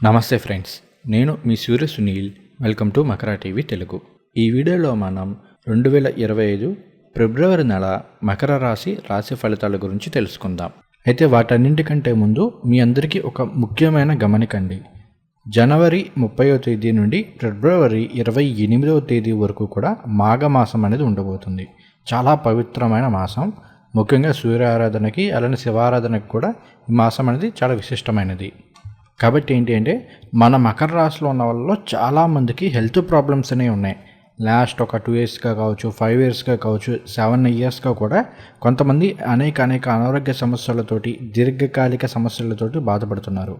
నమస్తే ఫ్రెండ్స్ నేను మీ Surya Sunil welcome to Makara TV Telugu. ఈ వీడియోలో మనం రెండు వేల ఇరవై ఐదు ఫిబ్రవరి నెల మకర రాశి రాశి ఫలితాల గురించి తెలుసుకుందాం. అయితే వాటన్నింటికంటే ముందు మీ అందరికీ ఒక ముఖ్యమైన గమనికండి. జనవరి ముప్పైవ తేదీ నుండి ఫిబ్రవరి ఇరవై ఎనిమిదవ తేదీ వరకు కూడా మాఘమాసం అనేది ఉండబోతుంది. చాలా పవిత్రమైన మాసం. ముఖ్యంగా సూర్య ఆరాధనకి అలానే శివారాధనకి కూడా ఈ మాసం అనేది చాలా విశిష్టమైనది. కాబట్టి ఏంటి అంటే మన మకర రాశిలో ఉన్న వాళ్ళలో చాలామందికి హెల్త్ ప్రాబ్లమ్స్ అనేవి ఉన్నాయి. లాస్ట్ ఒక టూ ఇయర్స్గా కావచ్చు ఫైవ్ ఇయర్స్గా కావచ్చు సెవెన్ ఇయర్స్గా కూడా కొంతమంది అనేక అనేక అనారోగ్య సమస్యలతోటి దీర్ఘకాలిక సమస్యలతోటి బాధపడుతున్నారు.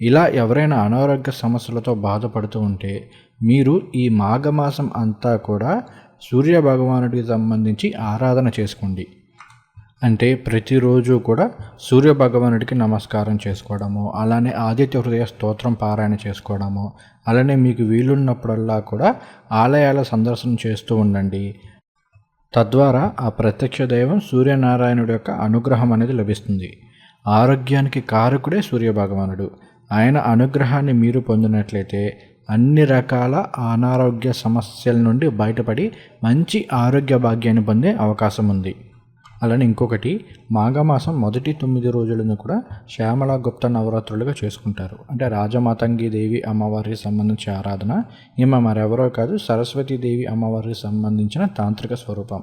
ఇలా ఎవరైనా అనారోగ్య సమస్యలతో బాధపడుతూ ఉంటే మీరు ఈ మాఘమాసం అంతా కూడా సూర్య భగవానుడికి సంబంధించి ఆరాధన చేసుకోండి. అంటే ప్రతిరోజు కూడా సూర్య భగవానుడికి నమస్కారం చేసుకోవడము అలానే ఆదిత్య హృదయ స్తోత్రం పారాయణ చేసుకోవడము అలానే మీకు వీలున్నప్పుడల్లా కూడా ఆలయాల సందర్శన చేస్తూ ఉండండి. తద్వారా ఆ ప్రత్యక్ష దైవం సూర్యనారాయణుడి యొక్క అనుగ్రహం అనేది లభిస్తుంది. ఆరోగ్యానికి కారకుడే సూర్య భగవానుడు. ఆయన అనుగ్రహాన్ని మీరు పొందినట్లయితే అన్ని రకాల అనారోగ్య సమస్యల నుండి బయటపడి మంచి ఆరోగ్య భాగ్యాన్ని పొందే అవకాశం ఉంది. అలానే ఇంకొకటి మాఘమాసం మొదటి తొమ్మిది రోజులను కూడా శ్యామల గుప్త నవరాత్రులుగా చేసుకుంటారు. అంటే రాజమాతంగి దేవి అమ్మవారికి సంబంధించిన ఆరాధన. ఈమె మరెవరో కాదు సరస్వతీదేవి అమ్మవారికి సంబంధించిన తాంత్రిక స్వరూపం.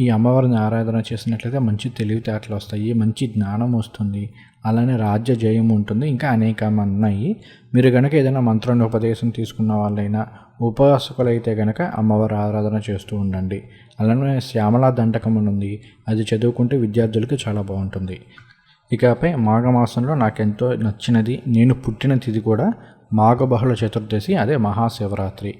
ఈ అమ్మవారిని ఆరాధన చేసినట్లయితే మంచి తెలివితేటలు వస్తాయి మంచి జ్ఞానం వస్తుంది. అలానే రాజ్య జయం ఉంటుంది ఇంకా అనేకం ఉన్నాయి. మీరు కనుక ఏదైనా మంత్రాన్ని ఉపదేశం తీసుకున్న వాళ్ళైనా ఉపాసకులైతే కనుక అమ్మవారి ఆరాధన చేస్తూ ఉండండి. అలానే శ్యామలా దండకం ఉంది. అది చదువుకుంటే విద్యార్థులకి చాలా బాగుంటుంది. ఇకపై మాఘమాసంలో నాకెంతో నచ్చినది నేను పుట్టిన తిది కూడా మాఘబహుళ చతుర్దశి అదే మహాశివరాత్రి.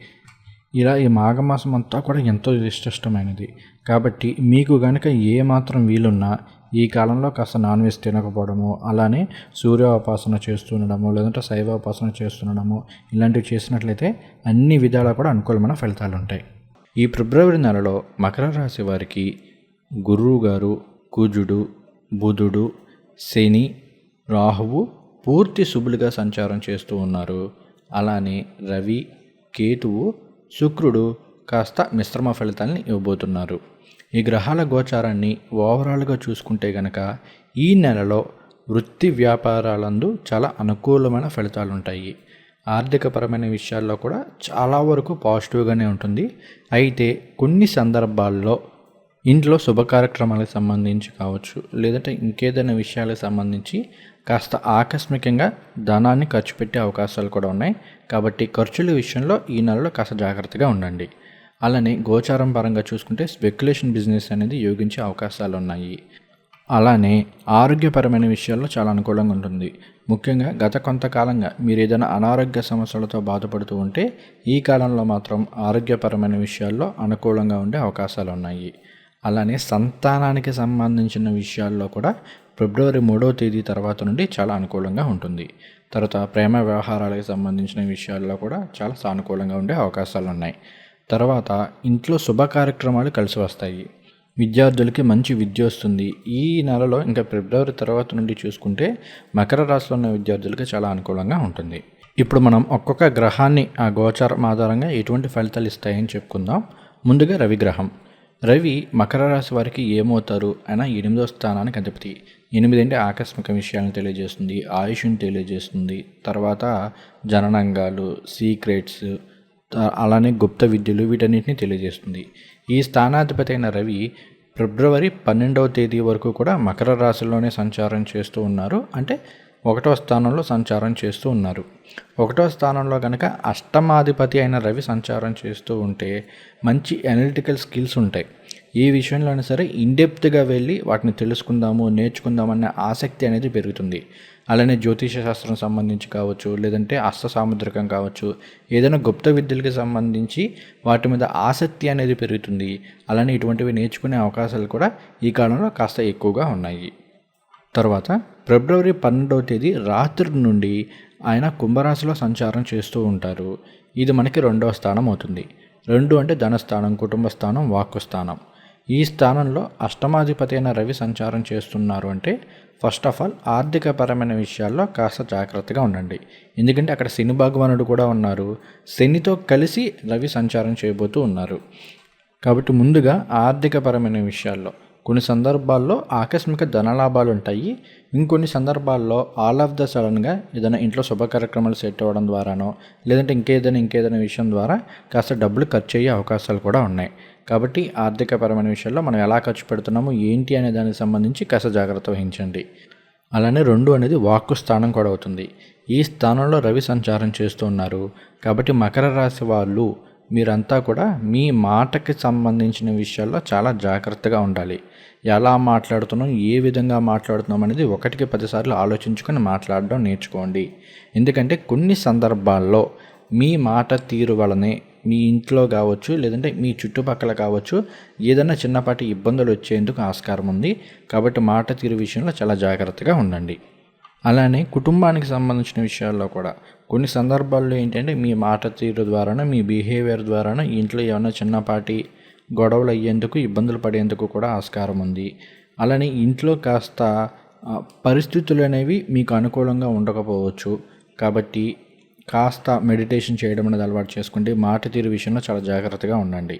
ఇలా ఈ మాఘమాసం అంతా కూడా ఎంతో విశిష్టమైనది. కాబట్టి మీకు కనుక ఏ మాత్రం వీలున్నా ఈ కాలంలో కాస్త నాన్ వెజ్ తినకపోవడము అలానే సూర్యోపాసన చేస్తుండడము లేదంటే శైవోపాసన చేస్తుండడము ఇలాంటివి చేసినట్లయితే అన్ని విధాలా కూడా అనుకూలమైన ఫలితాలు ఉంటాయి ఈ ఫిబ్రవరి నెలలో మకర రాశి వారికి గురువు గారు కుజుడు బుధుడు శని రాహువు పూర్తి శుభులుగా సంచారం చేస్తూ ఉన్నారు. అలానే రవి కేతువు శుక్రుడు కాస్త మిశ్రమ ఫలితాలని ఇవ్వబోతున్నారు. ఈ గ్రహాల గోచారాన్ని ఓవరాల్గా చూసుకుంటే గనక ఈ నెలలో వృత్తి వ్యాపారాలందు చాలా అనుకూలమైన ఫలితాలుంటాయి. ఆర్థికపరమైన విషయాల్లో కూడా చాలా వరకు పాజిటివ్గానే ఉంటుంది. అయితే కొన్ని సందర్భాల్లో ఇంట్లో శుభ కార్యక్రమాలకు సంబంధించి కావచ్చు లేదంటే ఇంకేదైనా విషయాలకు సంబంధించి కాస్త ఆకస్మికంగా ధనాన్ని ఖర్చు పెట్టే అవకాశాలు కూడా ఉన్నాయి. కాబట్టి ఖర్చుల విషయంలో ఈ నెలలో కాస్త జాగ్రత్తగా ఉండండి. అలానే గోచారం పరంగా చూసుకుంటే స్పెక్యులేషన్ బిజినెస్ అనేది యోగించే అవకాశాలు ఉన్నాయి. అలానే ఆరోగ్యపరమైన విషయాల్లో చాలా అనుకూలంగా ఉంటుంది. ముఖ్యంగా గత కొంతకాలంగా మీరు ఏదైనా అనారోగ్య సమస్యలతో బాధపడుతూ ఉంటే ఈ కాలంలో మాత్రం ఆరోగ్యపరమైన విషయాల్లో అనుకూలంగా ఉండే అవకాశాలు ఉన్నాయి. అలానే సంతానానికి సంబంధించిన విషయాల్లో కూడా ఫిబ్రవరి మూడవ తేదీ తర్వాత నుండి చాలా అనుకూలంగా ఉంటుంది. తర్వాత ప్రేమ వ్యవహారాలకు సంబంధించిన విషయాల్లో కూడా చాలా సానుకూలంగా ఉండే అవకాశాలు ఉన్నాయి. తర్వాత ఇంట్లో శుభ కార్యక్రమాలు కలిసి వస్తాయి. విద్యార్థులకి మంచి విద్య వస్తుంది. ఈ నెలలో ఇంకా ఫిబ్రవరి తర్వాత నుండి చూసుకుంటే మకర రాశిలో ఉన్న విద్యార్థులకి చాలా అనుకూలంగా ఉంటుంది. ఇప్పుడు మనం ఒక్కొక్క గ్రహాన్ని ఆ గోచారం ఆధారంగా ఎటువంటి ఫలితాలు ఇస్తాయని చెప్పుకుందాం. ముందుగా రవి గ్రహం. రవి మకర రాశి వారికి ఏమవుతారు అయినా ఎనిమిదో స్థానానికి అధిపతి. ఎనిమిది అంటే ఆకస్మిక విషయాలను తెలియజేస్తుంది ఆయుష్ని తెలియజేస్తుంది తర్వాత జననాంగాలు సీక్రెట్స్ అలానే గుప్త విద్యలు వీటన్నిటిని తెలియజేస్తుంది. ఈ స్థానాధిపతి అయిన రవి ఫిబ్రవరి పన్నెండవ తేదీ వరకు కూడా మకర రాశిలోనే సంచారం చేస్తూ ఉన్నారు. అంటే ఒకటో స్థానంలో సంచారం చేస్తూ ఉన్నారు. ఒకటో స్థానంలో కనుక అష్టమాధిపతి అయిన రవి సంచారం చేస్తూ ఉంటే మంచి అనలిటికల్ స్కిల్స్ ఉంటాయి. ఏ విషయంలోనే సరే ఇన్డెప్త్గా వెళ్ళి వాటిని తెలుసుకుందాము నేర్చుకుందామనే ఆసక్తి అనేది పెరుగుతుంది. అలానే జ్యోతిష శాస్త్రం సంబంధించి కావచ్చు లేదంటే అస్త సాముద్రికం కావచ్చు ఏదైనా గుప్త విద్యలకి సంబంధించి వాటి మీద ఆసక్తి అనేది పెరుగుతుంది. అలానే ఇటువంటివి నేర్చుకునే అవకాశాలు కూడా ఈ కాలంలో కాస్త ఎక్కువగా ఉన్నాయి. తర్వాత ఫిబ్రవరి పన్నెండవ తేదీ రాత్రి నుండి ఆయన కుంభరాశిలో సంచారం చేస్తూ ఉంటారు. ఇది మనకి రెండవ స్థానం అవుతుంది. రెండు అంటే ధనస్థానం కుటుంబ స్థానం వాక్కు స్థానం. ఈ స్థానంలో అష్టమాధిపతి అయిన రవి సంచారం చేస్తున్నారు అంటే ఫస్ట్ ఆఫ్ ఆల్ ఆర్థికపరమైన విషయాల్లో కాస్త జాగ్రత్తగా ఉండండి. ఎందుకంటే అక్కడ శని భగవానుడు కూడా ఉన్నారు. శనితో కలిసి రవి సంచారం చేయబోతూ ఉన్నారు. కాబట్టి ముందుగా ఆర్థికపరమైన విషయాల్లో. కొన్ని సందర్భాల్లో ఆకస్మిక ధనలాభాలు ఉంటాయి. ఇంకొన్ని సందర్భాల్లో ఆల్ ఆఫ్ ద సడన్గా ఏదైనా ఇంట్లో శుభ కార్యక్రమాలు సెట్ అవ్వడం ద్వారానో లేదంటే ఇంకేదైనా ఇంకేదైనా విషయం ద్వారా కాస్త డబ్బులు ఖర్చు అయ్యే అవకాశాలు కూడా ఉన్నాయి. కాబట్టి ఆర్థికపరమైన విషయాల్లో మనం ఎలా ఖర్చు పెడుతున్నామో ఏంటి అనే దానికి సంబంధించి కాస్త జాగ్రత్త వహించండి. అలానే రెండు అనేది వాక్కు స్థానం కూడా అవుతుంది. ఈ స్థానంలో రవి సంచారం చేస్తూ ఉన్నారు. కాబట్టి మకర రాశి వాళ్ళు మీరంతా కూడా మీ మాటకి సంబంధించిన విషయాల్లో చాలా జాగ్రత్తగా ఉండాలి. ఎలా మాట్లాడుతున్నాం ఏ విధంగా మాట్లాడుతున్నాం అనేది ఒకటికి పదిసార్లు ఆలోచించుకొని మాట్లాడడం నేర్చుకోండి. ఎందుకంటే కొన్ని సందర్భాల్లో మీ మాట తీరు వలనే మీ ఇంట్లో కావచ్చు లేదంటే మీ చుట్టుపక్కల కావచ్చు ఏదైనా చిన్నపాటి ఇబ్బందులు వచ్చేందుకు ఆస్కారం ఉంది. కాబట్టి మాట తీరు విషయంలో చాలా జాగ్రత్తగా ఉండండి. అలానే కుటుంబానికి సంబంధించిన విషయాల్లో కూడా కొన్ని సందర్భాల్లో ఏంటంటే మీ మాట తీరు ద్వారానే మీ బిహేవియర్ ద్వారానే ఇంట్లో ఏమైనా చిన్నపాటి గొడవలు అయ్యేందుకు ఇబ్బందులు పడేందుకు కూడా ఆస్కారం ఉంది. అలానే ఇంట్లో కాస్త పరిస్థితులు అనేవి మీకు అనుకూలంగా ఉండకపోవచ్చు. కాబట్టి కాస్త మెడిటేషన్ చేయడం అనేది అలవాటు చేసుకుంటే మాట తీరు విషయంలో చాలా జాగ్రత్తగా ఉండండి.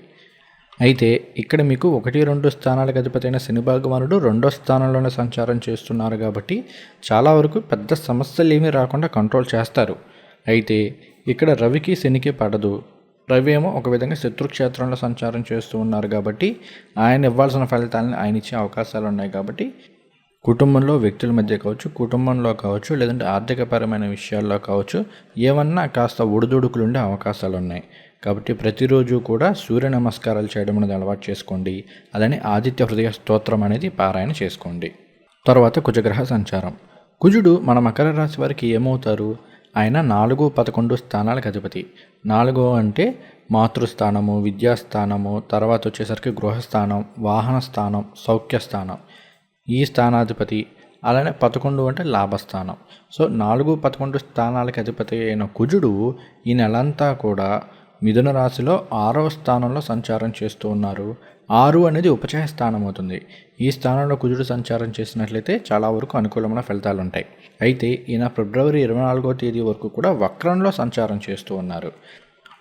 అయితే ఇక్కడ మీకు ఒకటి రెండు స్థానాలకు అధిపతి అయిన శని భగవానుడు రెండో స్థానంలోనే సంచారం చేస్తున్నారు కాబట్టి చాలా వరకు పెద్ద సమస్యలు ఏమీ రాకుండా కంట్రోల్ చేస్తారు. అయితే ఇక్కడ రవికి శనికి పడదు. రవి ఏమో ఒక విధంగా శత్రుక్షేత్రంలో సంచారం చేస్తూ ఉన్నారు కాబట్టి ఆయన ఇవ్వాల్సిన ఫలితాలను ఆయన ఇచ్చే అవకాశాలు ఉన్నాయి కాబట్టి కుటుంబంలో వ్యక్తుల మధ్య కావచ్చు కుటుంబంలో కావచ్చు లేదంటే ఆర్థికపరమైన విషయాల్లో కావచ్చు ఏమన్నా కాస్త ఒడిదుడుకులు ఉండే అవకాశాలు ఉన్నాయి కాబట్టి ప్రతిరోజు కూడా సూర్య నమస్కారాలు చేయడం అనేది అలవాటు చేసుకోండి. అలానే ఆదిత్య హృదయ స్తోత్రం అనేది పారాయణ చేసుకోండి. తర్వాత కుజగ్రహ సంచారం. కుజుడు మన మకర రాశి వారికి ఏమవుతారు? ఆయన నాలుగు పదకొండు స్థానాలకు అధిపతి. నాలుగో అంటే మాతృస్థానము విద్యాస్థానము తర్వాత వచ్చేసరికి గృహస్థానం వాహన స్థానం సౌఖ్య స్థానం ఈ స్థానాధిపతి అలానే పదకొండు అంటే లాభస్థానం. సో నాలుగు పదకొండు స్థానాలకు అధిపతి అయిన కుజుడు ఈ నెలంతా కూడా మిథున రాశిలో ఆరవ స్థానంలో సంచారం చేస్తూ ఉన్నారు. ఆరు అనేది ఉపచయ స్థానం అవుతుంది. ఈ స్థానంలో కుజుడు సంచారం చేసినట్లయితే చాలా వరకు అనుకూలమైన ఫలితాలు ఉంటాయి. అయితే ఈయన ఫిబ్రవరి ఇరవై నాలుగో తేదీ వరకు కూడా వక్రంలో సంచారం చేస్తూ ఉన్నారు.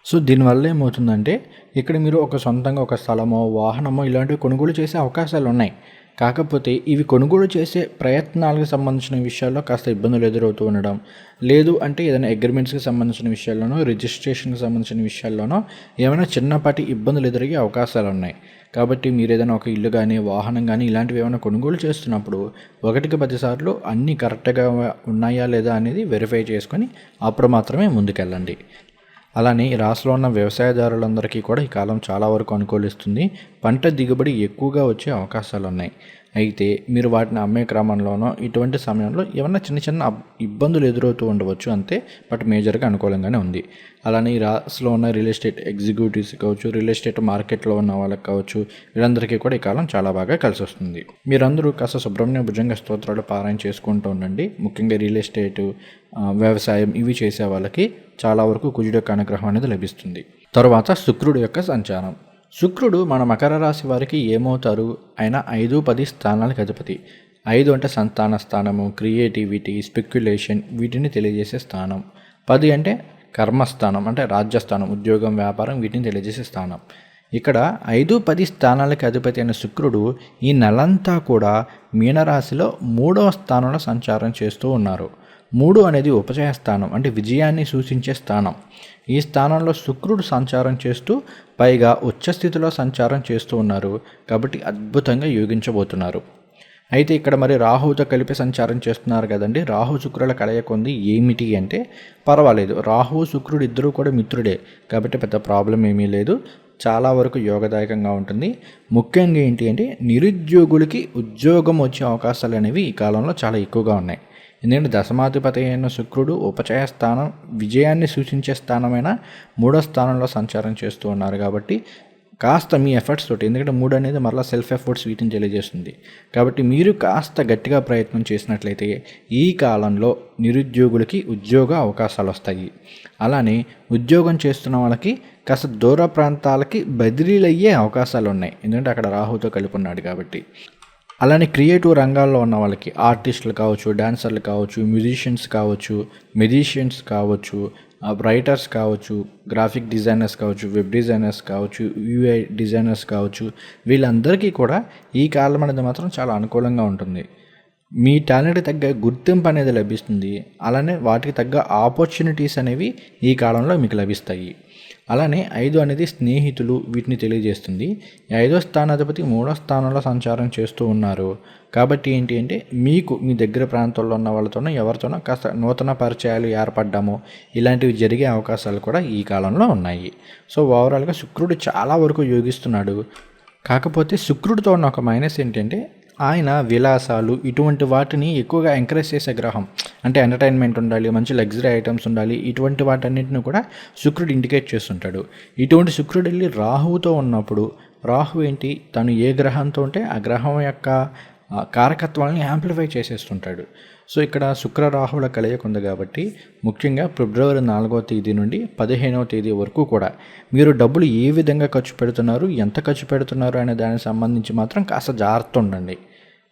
సో దీనివల్ల ఏమవుతుందంటే ఇక్కడ మీరు ఒక సొంతంగా ఒక స్థలమో వాహనమో ఇలాంటివి కొనుగోలు చేసే అవకాశాలు ఉన్నాయి. కాకపోతే ఇవి కొనుగోలు చేసే ప్రయత్నాలకు సంబంధించిన విషయాల్లో కాస్త ఇబ్బందులు ఎదురవుతూ ఉండడం లేదు అంటే ఏదైనా అగ్రిమెంట్స్కి సంబంధించిన విషయాల్లోనో రిజిస్ట్రేషన్కి సంబంధించిన విషయాల్లోనో ఏమైనా చిన్నపాటి ఇబ్బందులు ఎదురయ్యే అవకాశాలు ఉన్నాయి. కాబట్టి మీరు ఏదైనా ఒక ఇల్లు కానీ వాహనం కానీ ఇలాంటివి ఏమైనా కొనుగోలు చేస్తున్నప్పుడు ఒకటికి పదిసార్లు అన్నీ కరెక్ట్గా ఉన్నాయా లేదా అనేది వెరిఫై చేసుకొని అప్పుడు మాత్రమే ముందుకెళ్ళండి. అలానే ఈ రాష్ట్రంలో ఉన్న వ్యవసాయదారులందరికీ కూడా ఈ కాలం చాలా వరకు అనుకూలిస్తుంది. పంట దిగుబడి ఎక్కువగా వచ్చే అవకాశాలు ఉన్నాయి అయితే మీరు వాటిని అమ్మే క్రమంలోనో ఇటువంటి సమయంలో ఏమన్నా చిన్న చిన్న ఇబ్బందులు ఎదురవుతూ ఉండవచ్చు అంతే బట్ మేజర్గా అనుకూలంగానే ఉంది. అలానే ఈ రాస్లో ఉన్న రియల్ ఎస్టేట్ ఎగ్జిక్యూటివ్స్ కావచ్చు రియల్ ఎస్టేట్ మార్కెట్లో ఉన్న వాళ్ళకి కావచ్చు వీళ్ళందరికీ కూడా ఈ కాలం చాలా బాగా కలిసి వస్తుంది మీరందరూ కాస్త సుబ్రహ్మణ్య భుజంగ స్తోత్రాలు పారాయణ చేసుకుంటూ ఉండండి. ముఖ్యంగా రియల్ ఎస్టేట్ వ్యవసాయం ఇవి చేసే వాళ్ళకి చాలా వరకు కుజుడు యొక్క అనుగ్రహం అనేది లభిస్తుంది. తర్వాత శుక్రుడు యొక్క సంచారం. శుక్రుడు మన మకర రాశి వారికి ఏమవుతారు? ఆయన ఐదు పది స్థానాలకు అధిపతి ఐదు అంటే సంతాన స్థానము క్రియేటివిటీ స్పెక్యులేషన్ వీటిని తెలియజేసే స్థానం. పది అంటే కర్మస్థానం అంటే రాజ్యస్థానం ఉద్యోగం వ్యాపారం వీటిని తెలియజేసే స్థానం. ఇక్కడ ఐదు పది స్థానాలకి అధిపతి అయిన శుక్రుడు ఈ నెలంతా కూడా మీనరాశిలో మూడవ స్థానంలో సంచారం చేస్తూ ఉన్నారు. మూడు అనేది ఉపజయ స్థానం అంటే విజయాన్ని సూచించే స్థానం. ఈ స్థానంలో శుక్రుడు సంచారం చేస్తూ పైగా ఉచ్చస్థితిలో సంచారం చేస్తూ ఉన్నారు. కాబట్టి అద్భుతంగా యోగించబోతున్నారు. అయితే ఇక్కడ మరి రాహుతో కలిపి సంచారం చేస్తున్నారు కదండి. రాహు శుక్రుల కలయకొంది ఏమిటి అంటే పర్వాలేదు. రాహు శుక్రుడు ఇద్దరూ కూడా మిత్రుడే. కాబట్టి పెద్ద ప్రాబ్లం ఏమీ లేదు. చాలా వరకు యోగదాయకంగా ఉంటుంది. ముఖ్యంగా ఏంటి అంటే నిరుద్యోగులకి ఉద్యోగం వచ్చే అవకాశాలు అనేవి ఈ కాలంలో చాలా ఎక్కువగా ఉన్నాయి. ఎందుకంటే దశమాధిపతి అయిన శుక్రుడు ఉపచయ స్థానం విజయాన్ని సూచించే స్థానమైన మూడో స్థానంలో సంచారం చేస్తూ ఉన్నారు కాబట్టి కాస్త మీ ఎఫర్ట్స్ తోటి ఎందుకంటే మూడు అనేది మరలా సెల్ఫ్ ఎఫర్ట్స్ వీటిని తెలియజేస్తుంది. కాబట్టి మీరు కాస్త గట్టిగా ప్రయత్నం చేసినట్లయితే ఈ కాలంలో నిరుద్యోగులకి ఉద్యోగ అవకాశాలు వస్తాయి. అలానే ఉద్యోగం చేస్తున్న వాళ్ళకి కాస్త దూర ప్రాంతాలకి బదిలీలు అయ్యే అవకాశాలు ఉన్నాయి. ఎందుకంటే అక్కడ రాహుతో కలిపి ఉన్నాడు కాబట్టి. అలానే క్రియేటివ్ రంగాల్లో ఉన్న వాళ్ళకి ఆర్టిస్టులు కావచ్చు డాన్సర్లు కావచ్చు మ్యూజిషియన్స్ కావచ్చు మెజిషియన్స్ కావచ్చు రైటర్స్ కావచ్చు గ్రాఫిక్ డిజైనర్స్ కావచ్చు వెబ్ డిజైనర్స్ కావచ్చు యూఐ డిజైనర్స్ కావచ్చు వీళ్ళందరికీ కూడా ఈ కాలం అనేది మాత్రం చాలా అనుకూలంగా ఉంటుంది. మీ టాలెంట్ తగ్గ గుర్తింపు అనేది లభిస్తుంది. అలానే వాటికి తగ్గ ఆపర్చునిటీస్ అనేవి ఈ కాలంలో మీకు లభిస్తాయి. అలానే ఐదు అనేది స్నేహితులు వీటిని తెలియజేస్తుంది. ఐదో స్థానాధిపతి మూడో స్థానంలో సంచారం చేస్తూ ఉన్నారు. కాబట్టి ఏంటి అంటే మీకు మీ దగ్గర ప్రాంతాల్లో ఉన్న వాళ్ళతోనో ఎవరితోనో కాస్త నూతన పరిచయాలు ఏర్పడ్డామో. ఇలాంటివి జరిగే అవకాశాలు కూడా ఈ కాలంలో ఉన్నాయి. సో ఓవరాల్గా శుక్రుడు చాలా వరకు యోగిస్తున్నాడు. కాకపోతే శుక్రుడితో ఉన్న ఒక మైనస్ ఏంటంటే ఆయన విలాసాలు ఇటువంటి వాటిని ఎక్కువగా ఎంకరేజ్ చేసే గ్రహం. అంటే ఎంటర్టైన్మెంట్ ఉండాలి మంచి లగ్జరీ ఐటమ్స్ ఉండాలి ఇటువంటి వాటన్నిటిని కూడా శుక్రుడు ఇండికేట్ చేస్తుంటాడు. ఇటువంటి శుక్రుడు వెళ్ళి రాహువుతో ఉన్నప్పుడు రాహు ఏంటి? తను ఏ గ్రహంతో ఉంటే ఆ గ్రహం యొక్క కారకత్వాలని యాంప్లిఫై చేసేస్తుంటాడు. సో ఇక్కడ శుక్ర రాహువుల కలయిక ఉంది కాబట్టి ముఖ్యంగా ఫిబ్రవరి నాలుగవ తేదీ నుండి పదిహేనవ తేదీ వరకు కూడా మీరు డబ్బులు ఏ విధంగా ఖర్చు పెడుతున్నారు ఎంత ఖర్చు పెడుతున్నారు అనే దానికి సంబంధించి మాత్రం కాస్త జాగ్రత్త ఉండండి.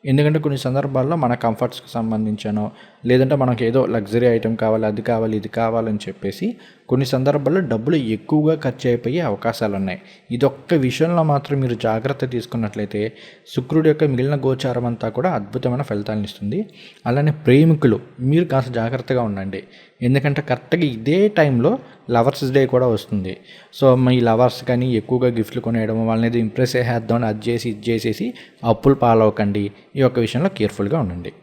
ఎందుకంటే కొన్ని సందర్భాల్లో మన కంఫర్ట్స్కి సంబంధించానో లేదంటే మనకు ఏదో లగ్జరీ ఐటెం కావాలి అది కావాలి ఇది కావాలని చెప్పేసి కొన్ని సందర్భాల్లో డబ్బులు ఎక్కువగా ఖర్చు అయిపోయే అవకాశాలు ఉన్నాయి. ఇదొక్క విషయంలో మాత్రం మీరు జాగ్రత్త తీసుకున్నట్లయితే శుక్రుడి యొక్క మిగిలిన గోచారం అంతా కూడా అద్భుతమైన ఫలితాలను ఇస్తుంది. అలానే ప్రేమికులు మీరు కాస్త జాగ్రత్తగా ఉండండి. ఎందుకంటే కరెక్ట్గా ఇదే టైంలో లవర్స్ డే కూడా వస్తుంది. సో మీ లవర్స్ కానీ ఎక్కువగా గిఫ్ట్లు కొనేయడం వాళ్ళని ఏదో ఇంప్రెస్ చేసేద్దామని అది చేసి ఇది చేసేసి అప్పులు పాలవకండి ఈ యొక్క విషయంలో కేర్ఫుల్గా ఉండండి.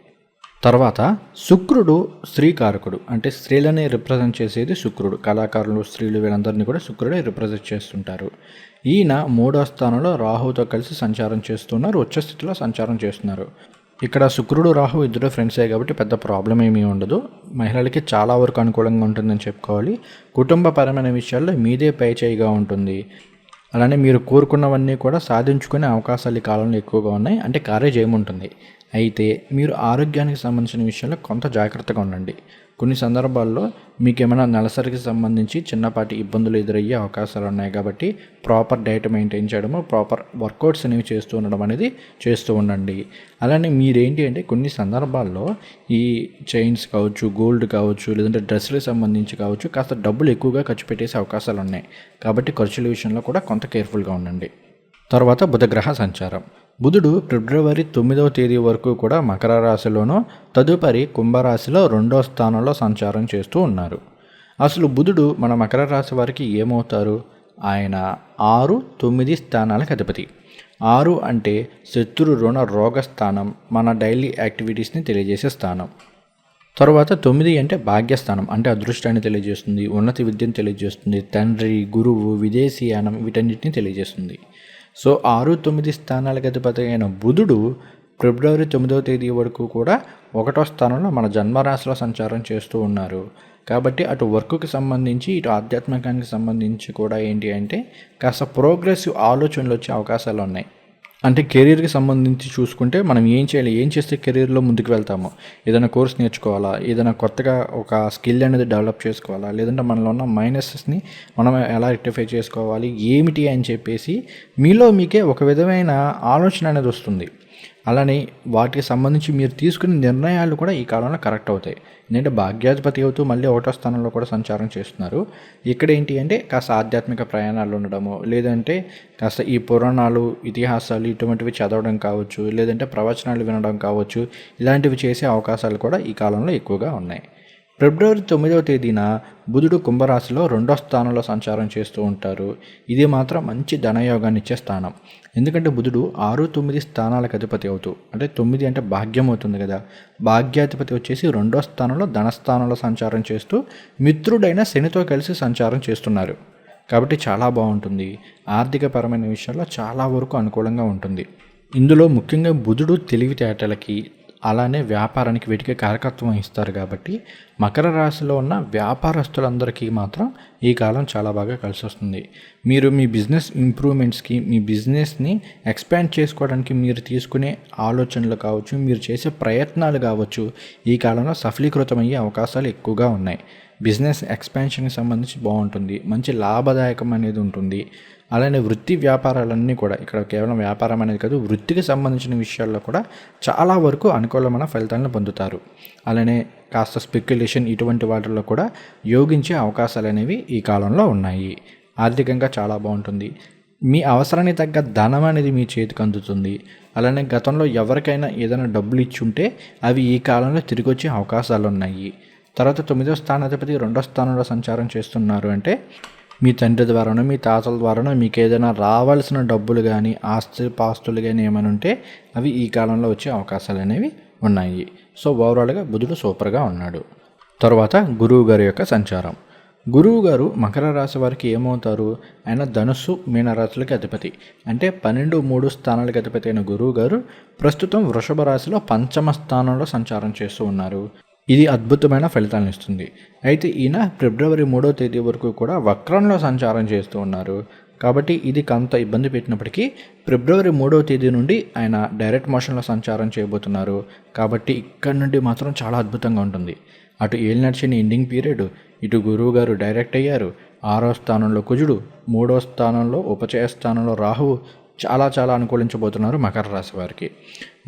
తర్వాత శుక్రుడు స్త్రీకారకుడు అంటే స్త్రీలని రిప్రజెంట్ చేసేది శుక్రుడు. కళాకారులు స్త్రీలు వీళ్ళందరినీ కూడా శుక్రుడే రిప్రజెంట్ చేస్తుంటారు. ఈయన మూడో స్థానంలో రాహుతో కలిసి సంచారం చేస్తున్నారు ఉచ్చస్థితిలో సంచారం చేస్తున్నారు. ఇక్కడ శుక్రుడు రాహు ఇద్దరు ఫ్రెండ్సే కాబట్టి పెద్ద ప్రాబ్లం ఏమీ ఉండదు. మహిళలకి చాలా వరకు అనుకూలంగా ఉంటుందని చెప్పుకోవాలి. కుటుంబపరమైన విషయాల్లో మీదే పై చేయిగా ఉంటుంది. అలానే మీరు కోరుకున్నవన్నీ కూడా సాధించుకునే అవకాశాలు ఈ కాలంలో ఎక్కువగా ఉన్నాయి. అంటే కార్యజయం ఉంటుంది. అయితే మీరు ఆరోగ్యానికి సంబంధించిన విషయాల్లో కొంత జాగ్రత్తగా ఉండండి. కొన్ని సందర్భాల్లో మీకు ఏమైనా నెలసరికి సంబంధించి చిన్నపాటి ఇబ్బందులు ఎదురయ్యే అవకాశాలు ఉన్నాయి కాబట్టి ప్రాపర్ డైట్ మెయింటైన్ చేయడము ప్రాపర్ వర్కౌట్స్ అనేవి చేస్తూ ఉండడం అనేది చేస్తూ ఉండండి. అలానే మీరేంటి అంటే కొన్ని సందర్భాల్లో ఈ చైన్స్ కావచ్చు గోల్డ్ కావచ్చు లేదంటే డ్రెస్సులకు సంబంధించి కావచ్చు కాస్త డబ్బులు ఎక్కువగా ఖర్చు పెట్టేసే అవకాశాలు ఉన్నాయి. కాబట్టి ఖర్చుల విషయంలో కూడా కొంత కేర్ఫుల్గా ఉండండి. తర్వాత బుధగ్రహ సంచారం. బుధుడు ఫిబ్రవరి తొమ్మిదవ తేదీ వరకు కూడా మకర రాశిలోనూ తదుపరి కుంభరాశిలో రెండో స్థానంలో సంచారం చేస్తూ ఉన్నారు. అసలు బుధుడు మన మకర రాశి వారికి ఏమవుతారు? ఆయన ఆరు తొమ్మిది స్థానాలకు అధిపతి. ఆరు అంటే శత్రు రుణ రోగ స్థానం మన డైలీ యాక్టివిటీస్ని తెలియజేసే స్థానం. తర్వాత తొమ్మిది అంటే భాగ్యస్థానం అంటే అదృష్టాన్ని తెలియజేస్తుంది ఉన్నత విద్యను తెలియజేస్తుంది తండ్రి గురువు విదేశీయానం వీటన్నిటిని తెలియజేస్తుంది. సో ఆరు తొమ్మిది స్థానాలకు అధిపతి అయిన బుధుడు ఫిబ్రవరి తొమ్మిదవ తేదీ వరకు కూడా ఒకటో స్థానంలో మన జన్మరాశిలో సంచారం చేస్తూ ఉన్నారు. కాబట్టి అటు వర్క్కి సంబంధించి ఇటు ఆధ్యాత్మికానికి సంబంధించి కూడా ఏంటి అంటే కాస్త ప్రోగ్రెసివ్ ఆలోచనలు వచ్చే అవకాశాలు ఉన్నాయి. అంటే కెరీర్కి సంబంధించి చూసుకుంటే మనం ఏం చేయాలి ఏం చేస్తే కెరీర్లో ముందుకు వెళ్తాము ఏదైనా కోర్స్ నేర్చుకోవాలా ఏదైనా కొత్తగా ఒక స్కిల్ అనేది డెవలప్ చేసుకోవాలా లేదంటే మనలో ఉన్న మైనసెస్ని మనం ఎలా రెక్టిఫై చేసుకోవాలి ఏమిటి అని చెప్పేసి మీలో మీకే ఒక విధమైన ఆలోచన అనేది వస్తుంది. అలానే వాటికి సంబంధించి మీరు తీసుకునే నిర్ణయాలు కూడా ఈ కాలంలో కరెక్ట్ అవుతాయి. ఎందుకంటే భాగ్యాధిపతి అవుతూ మళ్ళీ ఒకటో స్థానంలో కూడా సంచారం చేస్తున్నారు. ఇక్కడ ఏంటి అంటే కాస్త ఆధ్యాత్మిక ప్రయాణాలు ఉండడము లేదంటే కాస్త ఈ పురాణాలు ఇతిహాసాలు ఇటువంటివి చదవడం కావచ్చు లేదంటే ప్రవచనాలు వినడం కావచ్చు ఇలాంటివి చేసే అవకాశాలు కూడా ఈ కాలంలో ఎక్కువగా ఉన్నాయి. ఫిబ్రవరి తొమ్మిదవ తేదీన బుధుడు కుంభరాశిలో రెండో స్థానంలో సంచారం చేస్తూ ఉంటారు. ఇది మాత్రం మంచి ధనయోగాన్ని ఇచ్చే స్థానం. ఎందుకంటే బుధుడు ఆరు తొమ్మిది స్థానాలకు అధిపతి అవుతూ అంటే తొమ్మిది అంటే భాగ్యం అవుతుంది కదా. భాగ్యాధిపతి వచ్చేసి రెండో స్థానంలో ధనస్థానంలో సంచారం చేస్తూ మిత్రుడైన శనితో కలిసి సంచారం చేస్తున్నారు. కాబట్టి చాలా బాగుంటుంది. ఆర్థికపరమైన విషయాల్లో చాలా వరకు అనుకూలంగా ఉంటుంది. ఇందులో ముఖ్యంగా బుధుడు తెలివితేటలకి అలానే వ్యాపారానికి వీటికి కారకత్వం ఇస్తారు కాబట్టి మకర రాశిలో ఉన్న వ్యాపారస్తులందరికీ మాత్రం ఈ కాలం చాలా బాగా కలిసి వస్తుంది. మీరు మీ బిజినెస్ ఇంప్రూవ్మెంట్స్కి మీ బిజినెస్ని ఎక్స్పాండ్ చేసుకోవడానికి మీరు తీసుకునే ఆలోచనలు కావచ్చు మీరు చేసే ప్రయత్నాలు కావచ్చు ఈ కాలంలో సఫలీకృతమయ్యే అవకాశాలు ఎక్కువగా ఉన్నాయి. బిజినెస్ ఎక్స్పాన్షన్కి సంబంధించి బాగుంటుంది. మంచి లాభదాయకం అనేది ఉంటుంది. అలానే వృత్తి వ్యాపారాలన్నీ కూడా ఇక్కడ కేవలం వ్యాపారం అనేది కాదు వృత్తికి సంబంధించిన విషయాల్లో కూడా చాలా వరకు అనుకూలమైన ఫలితాలను పొందుతారు. అలానే కాస్త స్పెక్యులేషన్ ఇటువంటి వాటిల్లో కూడా యోగించే అవకాశాలు అనేవి ఈ కాలంలో ఉన్నాయి. ఆర్థికంగా చాలా బాగుంటుంది. మీ అవసరానికి తగ్గ ధనం అనేది మీ చేతికి అందుతుంది. అలానే గతంలో ఎవరికైనా ఏదైనా డబ్బులు ఇచ్చి ఉంటే అవి ఈ కాలంలో తిరిగి వచ్చే అవకాశాలు ఉన్నాయి తర్వాత తొమ్మిదో స్థానాధిపతి రెండో స్థానంలో సంచారం చేస్తున్నారు అంటే మీ తండ్రి ద్వారానో మీ తాతల ద్వారానో మీకు ఏదైనా రావాల్సిన డబ్బులు కానీ ఆస్తి పాస్తులు కానీ ఏమైనా ఉంటే అవి ఈ కాలంలో వచ్చే అవకాశాలు అనేవి ఉన్నాయి. సో ఓవరాల్గా బుధుడు సూపర్గా ఉన్నాడు. తర్వాత గురువు గారి యొక్క సంచారం. గురువు గారు మకర రాశి వారికి ఏమవుతారు? ఆయన ధనుస్సు మీనరాశులకి అధిపతి. అంటే పన్నెండు మూడు స్థానాలకి అధిపతి అయిన గురువు గారు ప్రస్తుతం వృషభ రాశిలో పంచమ స్థానంలో సంచారం చేస్తూ ఉన్నారు. ఇది అద్భుతమైన ఫలితాలను ఇస్తుంది. అయితే ఈయన ఫిబ్రవరి మూడో తేదీ వరకు కూడా వక్రంలో సంచారం చేస్తూ ఉన్నారు. కాబట్టి ఇది కొంత ఇబ్బంది పెట్టినప్పటికీ ఫిబ్రవరి మూడో తేదీ నుండి ఆయన డైరెక్ట్ మోషన్లో సంచారం చేయబోతున్నారు. కాబట్టి ఇక్కడ నుండి మాత్రం చాలా అద్భుతంగా ఉంటుంది. అటు ఏళ్ళు నడిచిన ఎండింగ్ పీరియడ్ ఇటు గురువు గారు డైరెక్ట్ అయ్యారు. ఆరో స్థానంలో కుజుడు మూడో స్థానంలో ఉపచయ స్థానంలో రాహువు చాలా చాలా అనుకూలించబోతున్నారు మకర రాశి వారికి.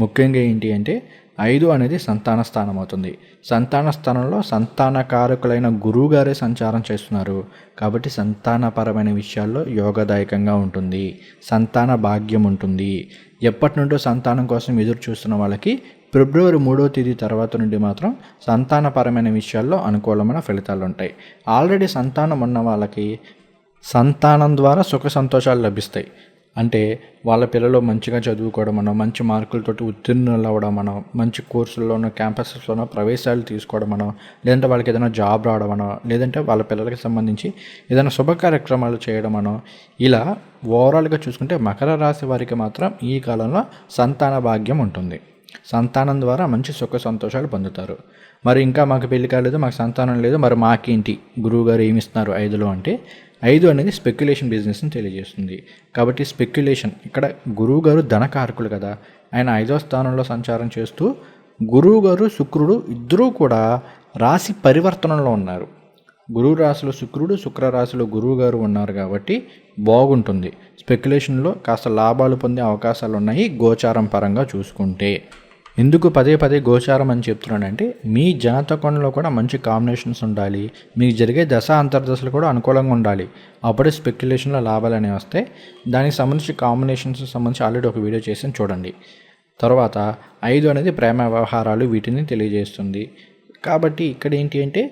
ముఖ్యంగా ఏంటి అంటే ఐదు అనేది సంతాన స్థానం అవుతుంది. సంతాన స్థానంలో సంతాన కారకులైన గురువుగారే సంచారం చేస్తున్నారు. కాబట్టి సంతానపరమైన విషయాల్లో యోగదాయకంగా ఉంటుంది. సంతాన భాగ్యం ఉంటుంది. ఎప్పటి నుండో సంతానం కోసం ఎదురు చూస్తున్న వాళ్ళకి ఫిబ్రవరి మూడో తేదీ తర్వాత నుండి మాత్రం సంతానపరమైన విషయాల్లో అనుకూలమైన ఫలితాలు ఉంటాయి. ఆల్రెడీ సంతానం ఉన్న వాళ్ళకి సంతానం ద్వారా సుఖ సంతోషాలు లభిస్తాయి. అంటే వాళ్ళ పిల్లలు మంచిగా చదువుకోవడం మనం మంచి మార్కులతోటి ఉత్తీర్ణులు అవ్వడం మనం మంచి కోర్సుల్లోనో క్యాంపసెస్లోనో ప్రవేశాలు తీసుకోవడం మనం లేదంటే వాళ్ళకి ఏదైనా జాబ్ రావడం లేదంటే వాళ్ళ పిల్లలకి సంబంధించి ఏదైనా శుభ కార్యక్రమాలు చేయడం మనం ఇలా ఓవరాల్గా చూసుకుంటే మకర రాశి వారికి మాత్రం ఈ కాలంలో సంతాన భాగ్యం ఉంటుంది. సంతానం ద్వారా మంచి సుఖ సంతోషాలు పొందుతారు. మరి ఇంకా మాకు పెళ్ళి కాలేదు మాకు సంతానం లేదు మరి మాకేంటి? గురువుగారు ఏమిస్తున్నారు ఐదులో అంటే ఐదు అనేది స్పెక్యులేషన్ బిజినెస్ని తెలియజేస్తుంది. కాబట్టి స్పెక్యులేషన్ ఇక్కడ గురువు గారు ధనకారకులు కదా. ఆయన ఐదో స్థానంలో సంచారం చేస్తూ గురువు గారు శుక్రుడు ఇద్దరూ కూడా రాశి పరివర్తనలో ఉన్నారు. గురువు రాశిలో శుక్రుడు శుక్ర రాశిలో గురువు గారు ఉన్నారు కాబట్టి బాగుంటుంది. స్పెక్యులేషన్లో కాస్త లాభాలు పొందే అవకాశాలు ఉన్నాయి గోచారం పరంగా చూసుకుంటే. ఎందుకు పదే పదే గోచారం అని చెప్తున్నానంటే మీ జాతకంలో కూడా మంచి కాంబినేషన్స్ ఉండాలి. మీకు జరిగే దశ అంతర్దశలు కూడా అనుకూలంగా ఉండాలి. అప్పుడే స్పెక్యులేషన్లో లాభాలు అనేవి వస్తాయి. దానికి సంబంధించి కాంబినేషన్స్ సంబంధించి ఆల్రెడీ ఒక వీడియో చేసి చూడండి. తర్వాత ఐదు అనేది ప్రేమ వ్యవహారాలు వీటిని తెలియజేస్తుంది. కాబట్టి ఇక్కడ ఏంటి అంటే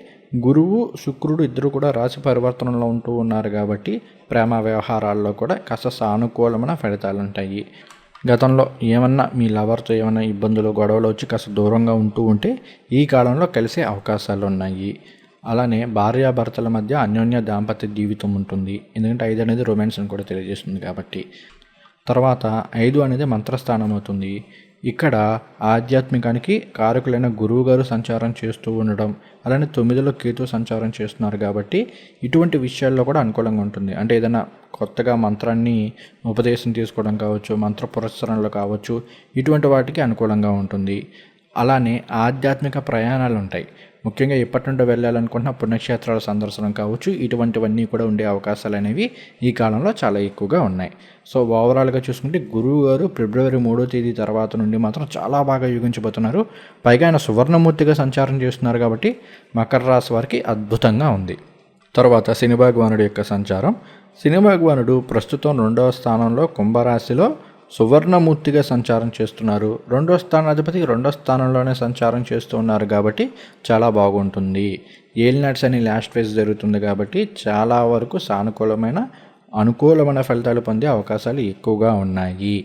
గురువు శుక్రుడు ఇద్దరు కూడా రాశి పరివర్తనలో ఉంటూ ఉన్నారు కాబట్టి ప్రేమ వ్యవహారాల్లో కూడా కాస్త సానుకూలమైన ఫలితాలు ఉంటాయి. గతంలో ఏమన్నా మీ లవర్తో ఏమైనా ఇబ్బందులు గొడవలు వచ్చి కాస్త దూరంగా ఉంటూ ఉంటే ఈ కాలంలో కలిసే అవకాశాలు ఉన్నాయి. అలానే భార్యాభర్తల మధ్య అన్యోన్య దాంపత్య జీవితం ఉంటుంది. ఎందుకంటే ఐదు అనేది రొమాన్స్ అని కూడా తెలియజేస్తుంది కాబట్టి. తర్వాత ఐదు అనేది మంత్రస్థానం అవుతుంది. ఇక్కడ ఆధ్యాత్మికానికి కారకులైన గురువు గారు సంచారం చేస్తూ ఉండడం అలానే తొమ్మిదిలో కేతు సంచారం చేస్తున్నారు కాబట్టి ఇటువంటి విషయాల్లో కూడా అనుకూలంగా ఉంటుంది. అంటే ఏదైనా కొత్తగా మంత్రాన్ని ఉపదేశం తీసుకోవడం కావచ్చు మంత్ర పురస్కరణలు కావచ్చు ఇటువంటి వాటికి అనుకూలంగా ఉంటుంది. అలానే ఆధ్యాత్మిక ప్రయాణాలు ఉంటాయి ముఖ్యంగా ఎప్పటి నుండో వెళ్ళాలనుకుంటున్న పుణ్యక్షేత్రాల సందర్శనం కావచ్చు ఇటువంటివన్నీ కూడా ఉండే అవకాశాలు అనేవి ఈ కాలంలో చాలా ఎక్కువగా ఉన్నాయి. సో ఓవరాల్గా చూసుకుంటే గురువు గారు ఫిబ్రవరి మూడో తేదీ తర్వాత నుండి మాత్రం చాలా బాగా యోగించబోతున్నారు. పైగా ఆయన సువర్ణమూర్తిగా సంచారం చేస్తున్నారు కాబట్టి మకర రాశి వారికి అద్భుతంగా ఉంది. తర్వాత శని భగవానుడి యొక్క సంచారం. శని భగవానుడు ప్రస్తుతం రెండవ స్థానంలో కుంభరాశిలో సువర్ణమూర్తిగా సంచారం చేస్తున్నారు. రెండో స్థానాధిపతి రెండో స్థానంలోనే సంచారం చేస్తూ ఉన్నారు కాబట్టి చాలా బాగుంటుంది. ఏలినట్స్ అని లాస్ట్ ఫేజ్ జరుగుతుంది కాబట్టి చాలా వరకు సానుకూలమైన అనుకూలమైన ఫలితాలు పొందే అవకాశాలు ఎక్కువగా ఉన్నాయి.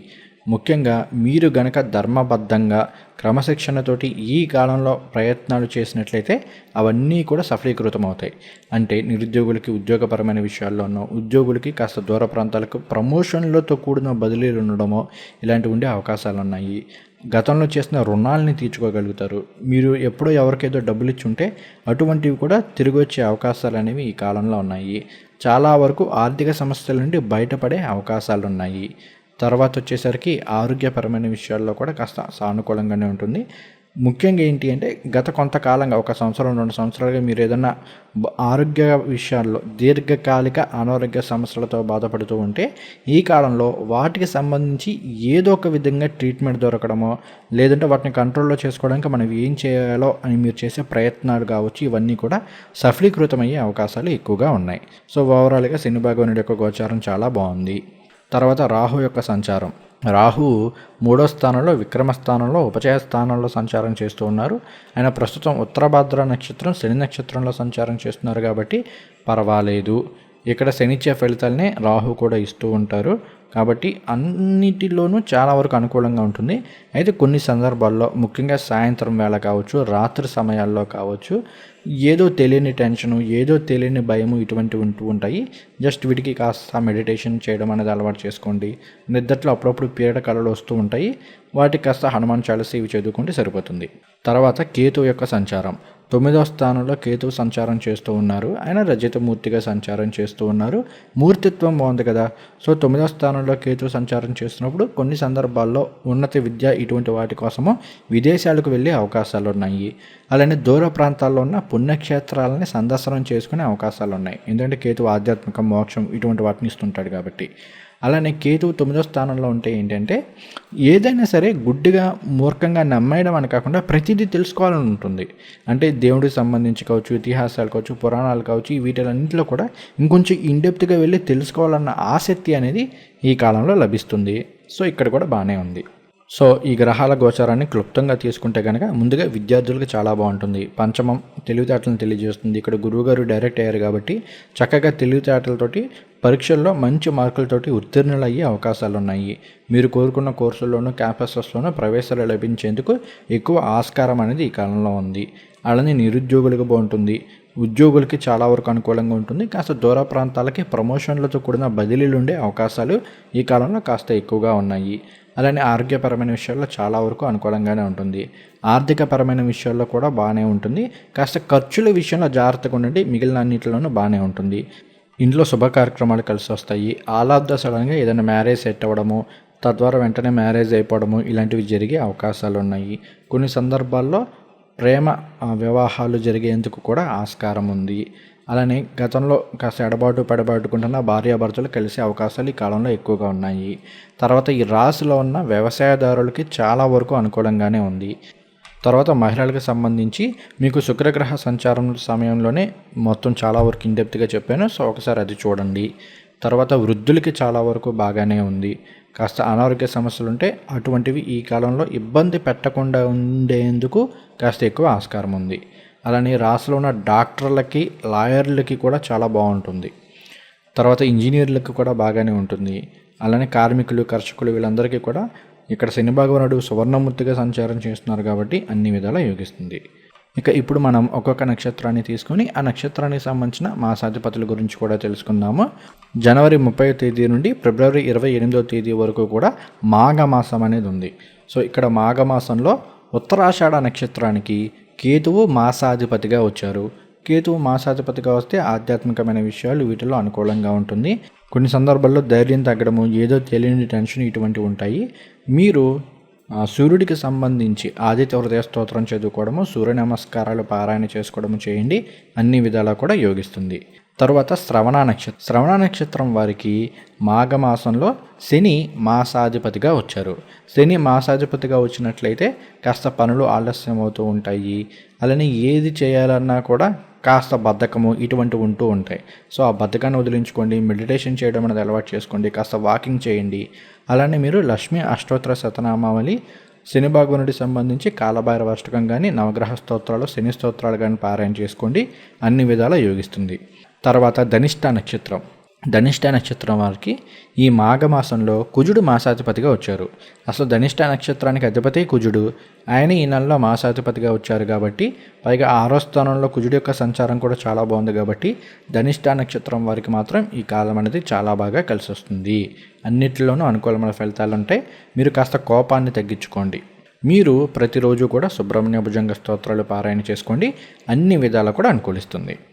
ముఖ్యంగా మీరు గనక ధర్మబద్ధంగా క్రమశిక్షణతోటి ఈ కాలంలో ప్రయత్నాలు చేసినట్లయితే అవన్నీ కూడా సఫలీకృతం అవుతాయి అంటే నిరుద్యోగులకి ఉద్యోగపరమైన విషయాల్లోనో ఉద్యోగులకి కాస్త దూర ప్రాంతాలకు ప్రమోషన్లతో కూడిన బదిలీలు ఉండడమో ఇలాంటివి ఉండే అవకాశాలు ఉన్నాయి గతంలో చేసిన రుణాలని తీర్చుకోగలుగుతారు. మీరు ఎప్పుడో ఎవరికేదో డబ్బులు ఇచ్చి ఉంటే అటువంటివి కూడా తిరిగి వచ్చే అవకాశాలు అనేవి ఈ కాలంలో ఉన్నాయి. చాలా వరకు ఆర్థిక సమస్యల నుండి బయటపడే అవకాశాలు ఉన్నాయి తర్వాత వచ్చేసరికి ఆరోగ్యపరమైన విషయాల్లో కూడా కాస్త సానుకూలంగానే ఉంటుంది. ముఖ్యంగా ఏంటి అంటే గత కొంతకాలంగా ఒక సంవత్సరం రెండు సంవత్సరాలుగా మీరు ఏదైనా ఆరోగ్య విషయాల్లో దీర్ఘకాలిక అనారోగ్య సమస్యలతో బాధపడుతూ ఉంటే ఈ కాలంలో వాటికి సంబంధించి ఏదో ఒక విధంగా ట్రీట్మెంట్ దొరకడమో లేదంటే వాటిని కంట్రోల్లో చేసుకోవడానికి మనం ఏం చేయాలో అని మీరు చేసే ప్రయత్నాలు కావచ్చు ఇవన్నీ కూడా సఫలీకృతమయ్యే అవకాశాలు ఎక్కువగా ఉన్నాయి. సో ఓవరాల్గా శని భగవానుడి యొక్క గోచారం చాలా బాగుంది. తర్వాత రాహు యొక్క సంచారం. రాహు మూడో స్థానంలో విక్రమ స్థానంలో ఉపచయ స్థానంలో సంచారం చేస్తూ ఉన్నారు. ఆయన ప్రస్తుతం ఉత్తరభాద్ర నక్షత్రం శని నక్షత్రంలో సంచారం చేస్తున్నారు కాబట్టి పర్వాలేదు. ఇక్కడ శనిచ్చే ఫలితాలనే రాహు కూడా ఇస్తూ ఉంటారు. కాబట్టి అన్నిటిలోనూ చాలా వరకు అనుకూలంగా ఉంటుంది. అయితే కొన్ని సందర్భాల్లో ముఖ్యంగా సాయంత్రం వేళ కావచ్చు రాత్రి సమయాల్లో కావచ్చు ఏదో తెలియని టెన్షను ఏదో తెలియని భయము ఇటువంటివి ఉంటూ ఉంటాయి. జస్ట్ వీటికి కాస్త మెడిటేషన్ చేయడం అనేది అలవాటు చేసుకోండి. నిద్రలో అప్పుడప్పుడు పీడ కళలు వస్తూ ఉంటాయి. వాటికి కాస్త హనుమాన్ చాలీస ఇవి చదువుకుంటే సరిపోతుంది. తర్వాత కేతు యొక్క సంచారం. తొమ్మిదవ స్థానంలో కేతువు సంచారం చేస్తూ ఉన్నారు. ఆయన రజతమూర్తిగా సంచారం చేస్తూ ఉన్నారు. మూర్తిత్వం బాగుంది కదా. సో తొమ్మిదవ స్థానంలో కేతువు సంచారం చేస్తున్నప్పుడు కొన్ని సందర్భాల్లో ఉన్నత విద్య ఇటువంటి వాటి కోసము విదేశాలకు వెళ్ళే అవకాశాలు ఉన్నాయి. అలానే దూర ప్రాంతాల్లో ఉన్న పుణ్యక్షేత్రాలని సందర్శనం చేసుకునే అవకాశాలు ఉన్నాయి. ఎందుకంటే కేతువు ఆధ్యాత్మిక మోక్షం ఇటువంటి వాటిని ఇస్తుంటాడు కాబట్టి. అలానే కేతువు తొమ్మిదో స్థానంలో ఉంటే ఏంటంటే ఏదైనా సరే గుడ్డిగా మూర్ఖంగా నమ్మేయడం అని కాకుండా ప్రతిదీ తెలుసుకోవాలని ఉంటుంది. అంటే దేవుడికి సంబంధించి కావచ్చు ఇతిహాసాలు కావచ్చు పురాణాలు కావచ్చు వీటిలన్నింటిలో కూడా ఇంకొంచెం ఇండెప్త్గా వెళ్ళి తెలుసుకోవాలన్న ఆసక్తి అనేది ఈ కాలంలో లభిస్తుంది. సో ఇక్కడ కూడా బాగానే ఉంది. సో ఈ గ్రహాల గోచారాన్ని క్లుప్తంగా తీసుకుంటే కనుక ముందుగా విద్యార్థులకు చాలా బాగుంటుంది. పంచమం తెలివితేటలను తెలియజేస్తుంది. ఇక్కడ గురువుగారు డైరెక్ట్ అయ్యారు కాబట్టి చక్కగా తెలివితేటలతోటి పరీక్షల్లో మంచి మార్కులతోటి ఉత్తీర్ణులు అయ్యే అవకాశాలు ఉన్నాయి మీరు కోరుకున్న కోర్సుల్లోనూ క్యాంపసెస్లోనూ ప్రవేశాలు లభించేందుకు ఎక్కువ ఆస్కారం అనేది ఈ కాలంలో ఉంది. అలానే నిరుద్యోగులకు బాగుంటుంది. ఉద్యోగులకి చాలా వరకు అనుకూలంగా ఉంటుంది. కాస్త దూర ప్రాంతాలకి ప్రమోషన్లతో కూడిన బదిలీలు ఉండే అవకాశాలు ఈ కాలంలో కాస్త ఎక్కువగా ఉన్నాయి. అలానే ఆరోగ్యపరమైన విషయాల్లో చాలా వరకు అనుకూలంగానే ఉంటుంది. ఆర్థికపరమైన విషయాల్లో కూడా బాగానే ఉంటుంది. కాస్త ఖర్చుల విషయంలో జాగ్రత్తగా ఉండండి. మిగిలిన అన్నింటిలోనూ బాగానే ఉంటుంది. ఇంట్లో శుభ కార్యక్రమాలు కలిసి వస్తాయి. ఆల్ ఆఫ్ ద సడన్గా ఏదైనా మ్యారేజ్ సెట్ అవ్వడము తద్వారా వెంటనే మ్యారేజ్ అయిపోవడము ఇలాంటివి జరిగే అవకాశాలు ఉన్నాయి. కొన్ని సందర్భాల్లో ప్రేమ వివాహాలు జరిగేందుకు కూడా ఆస్కారం ఉంది. అలానే గతంలో కాస్త ఎడబాటు పెడబాటుకుంటున్న భార్యాభర్తలు కలిసే అవకాశాలు ఈ కాలంలో ఎక్కువగా ఉన్నాయి. తర్వాత ఈ రాశిలో ఉన్న వ్యవసాయదారులకి చాలా వరకు అనుకూలంగానే ఉంది. తర్వాత మహిళలకు సంబంధించి మీకు శుక్రగ్రహ సంచారం సమయంలోనే మొత్తం చాలా వరకు ఇండెప్త్గా చెప్పాను. సో ఒకసారి అది చూడండి. తర్వాత వృద్ధులకి చాలా వరకు బాగానే ఉంది. కాస్త అనారోగ్య సమస్యలు ఉంటే అటువంటివి ఈ కాలంలో ఇబ్బంది పెట్టకుండా ఉండేందుకు కాస్త ఎక్కువ ఆస్కారం ఉంది. అలానే రాశిలో ఉన్న డాక్టర్లకి లాయర్లకి కూడా చాలా బాగుంటుంది. తర్వాత ఇంజనీర్లకు కూడా బాగానే ఉంటుంది. అలానే కార్మికులు కర్షకులు వీళ్ళందరికీ కూడా ఇక్కడ శని భగవానుడు సువర్ణమూర్తిగా సంచారం చేస్తున్నారు కాబట్టి అన్ని విధాలా యోగిస్తుంది. ఇక ఇప్పుడు మనం ఒక్కొక్క నక్షత్రాన్ని తీసుకొని ఆ నక్షత్రానికి సంబంధించిన మాసాధిపతుల గురించి కూడా తెలుసుకుందాము. జనవరి ముప్పై తేదీ నుండి ఫిబ్రవరి ఇరవై ఎనిమిదో తేదీ వరకు కూడా మాఘమాసం అనేది ఉంది. సో ఇక్కడ మాఘమాసంలో ఉత్తరాషాఢ నక్షత్రానికి కేతువు మాసాధిపతిగా వచ్చారు. కేతువు మాసాధిపతిగా వస్తే ఆధ్యాత్మికమైన విషయాలు వీటిలో అనుకూలంగా ఉంటుంది. కొన్ని సందర్భాల్లో ధైర్యం తగ్గడము ఏదో తెలియని టెన్షన్ ఇటువంటివి ఉంటాయి. మీరు సూర్యుడికి సంబంధించి ఆదిత్య హృదయ స్తోత్రం చదువుకోవడము సూర్య నమస్కారాలు పారాయణ చేసుకోవడము చేయండి. అన్ని విధాలా కూడా యోగిస్తుంది. తర్వాత శ్రవణ నక్షత్రం. శ్రవణ నక్షత్రం వారికి మాఘమాసంలో శని మాసాధిపతిగా వచ్చారు. శని మాసాధిపతిగా వచ్చినట్లయితే కాస్త పనులు ఆలస్యం అవుతూ ఉంటాయి. అలానే ఏది చేయాలన్నా కూడా కాస్త బద్ధకము ఇటువంటివి ఉంటూ ఉంటాయి. సో ఆ బద్ధకాన్ని వదిలించుకోండి మెడిటేషన్ చేయడం అనేది అలవాటు చేసుకోండి కాస్త వాకింగ్ చేయండి. అలానే మీరు లక్ష్మీ అష్టోత్తర శతనామావళి శని భగవానుడికి సంబంధించి కాలభైరవ అష్టకం కానీ నవగ్రహ స్తోత్రాలు శని స్తోత్రాలు కానీ పారాయణ చేసుకోండి. అన్ని విధాలా యోగిస్తుంది. తర్వాత ధనిష్ట నక్షత్రం. ధనిష్ట నక్షత్రం వారికి ఈ మాఘమాసంలో కుజుడు మాసాధిపతిగా వచ్చారు. అసలు ధనిష్ట నక్షత్రానికి అధిపతి కుజుడు. ఆయన ఈ నెలలో మాసాధిపతిగా వచ్చారు కాబట్టి పైగా ఆరో స్థానంలో కుజుడు యొక్క సంచారం కూడా చాలా బాగుంది కాబట్టి ధనిష్ట నక్షత్రం వారికి మాత్రం ఈ కాలం అనేది చాలా బాగా కలిసి వస్తుంది. అన్నిటిలోనూ అనుకూలమైన ఫలితాలు ఉంటాయి. మీరు కాస్త కోపాన్ని తగ్గించుకోండి. మీరు ప్రతిరోజు కూడా సుబ్రహ్మణ్య భుజంగ స్తోత్రాలు పారాయణ చేసుకోండి. అన్ని విధాలు కూడా అనుకూలిస్తుంది.